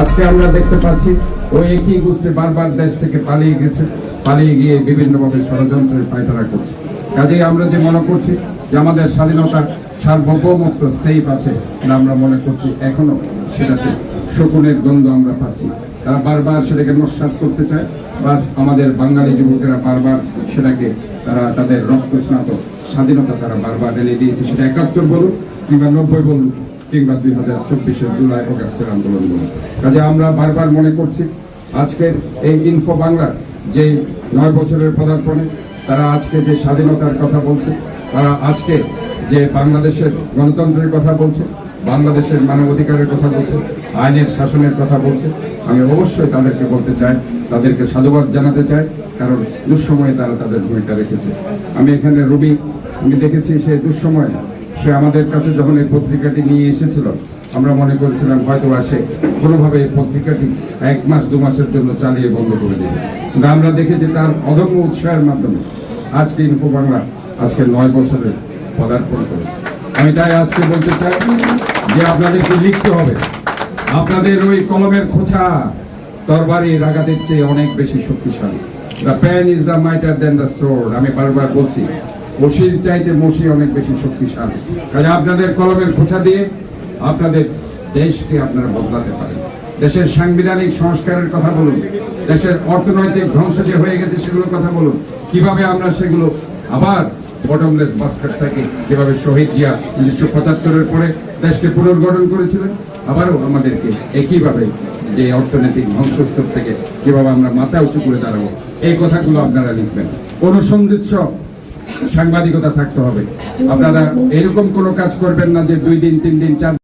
আজকে আমরা দেখতে পাচ্ছি ওই একই গোষ্ঠী বারবার দেশ থেকে পালিয়ে গেছে, পালিয়ে গিয়ে বিভিন্নভাবে ষড়যন্ত্রের পায়তারা করছে। কাজেই আমরা যে মনে করছি যে আমাদের স্বাধীনতা সার্বভৌমত্ব সেফ আছে না আমরা মনে করছি, এখনও সেটাতে শকুনের গন্ধ আমরা পাচ্ছি। তারা বারবার সেটাকে নস্বাত করতে চায় বা আমাদের বাঙালি যুবকেরা বারবার সেটাকে তারা তাদের রক্ত স্নাত স্বাধীনতা তারা বারবার এনে দিয়েছে। সেটা একাত্তর বলুন কিংবা নব্বই বলুন কিংবা দুই হাজার চব্বিশের জুলাই অগাস্টের আন্দোলন বলুন কাজে আমরা বারবার মনে করছি, আজকের এই ইনফো বাংলার যে নয় বছরের পদার্পণে, তারা আজকে যে স্বাধীনতার কথা বলছে, তারা আজকে যে বাংলাদেশের গণতন্ত্রের কথা বলছে, বাংলাদেশের মানবাধিকারের কথা বলছে, আইনের শাসনের কথা বলছে, আমি অবশ্যই তাদেরকে বলতে চাই, তাদেরকে সাধুবাদ জানাতে চাই, কারণ দুঃসময়ে তারা তাদের ভূমিকা রেখেছে। আমি এখানে রবি, আমি দেখেছি সে দুঃসময়ে সে আমাদের কাছে যখন এই পত্রিকাটি নিয়ে এসেছিল, আমরা মনে করেছিলাম হয়তো আসে কোনোভাবে এই পত্রিকাটি এক মাস, দু মাসের জন্য চালিয়ে বন্ধ করে দেবে। কিন্তু আমরা দেখেছি তার অদম্য উৎসাহের মাধ্যমে আজকে ইনফো বাংলা আজকে নয় বছরের পদার্পণ করেছে। আমি তাই আজকে বলতে চাই যে আপনাদেরকে লিখতে হবে, আপনাদের ওই কলমের খোঁচা তরবারি রাগাদের চেয়ে অনেক বেশি শক্তিশালী। The pen is the mightier than the sword আমি বারবার বলছি মসির চাইতে মসি অনেক বেশি শক্তিশালী। কাজে আপনাদের কলমের খোঁচা দিয়ে আপনাদের দেশকে আপনারা বদলাতে পারেন। দেশের সাংবিধানিক সংস্কারের কথা বলুন, দেশের অর্থনৈতিক ধ্বংস যে হয়ে গেছে সেগুলোর কথা বলুন, কীভাবে আমরা সেগুলো আবার বটমলেস বাস্কেট থেকে যেভাবে শহীদ জিয়া উনিশশো পঁচাত্তরের পরে দেশকে পুনর্গঠন করেছিলেন, আবারও আমাদেরকে একইভাবে যে অর্থনৈতিক ধ্বংসস্তর থেকে কীভাবে আমরা মাথা উঁচু করে দাঁড়াবো, এই কথাগুলো আপনারা লিখবেন। অনুসন্ধিৎস সাংবাদিকতা থাকতে হবে। আপনারা এরকম কোনো কাজ করবেন না যে দুই দিন, তিন দিন, চার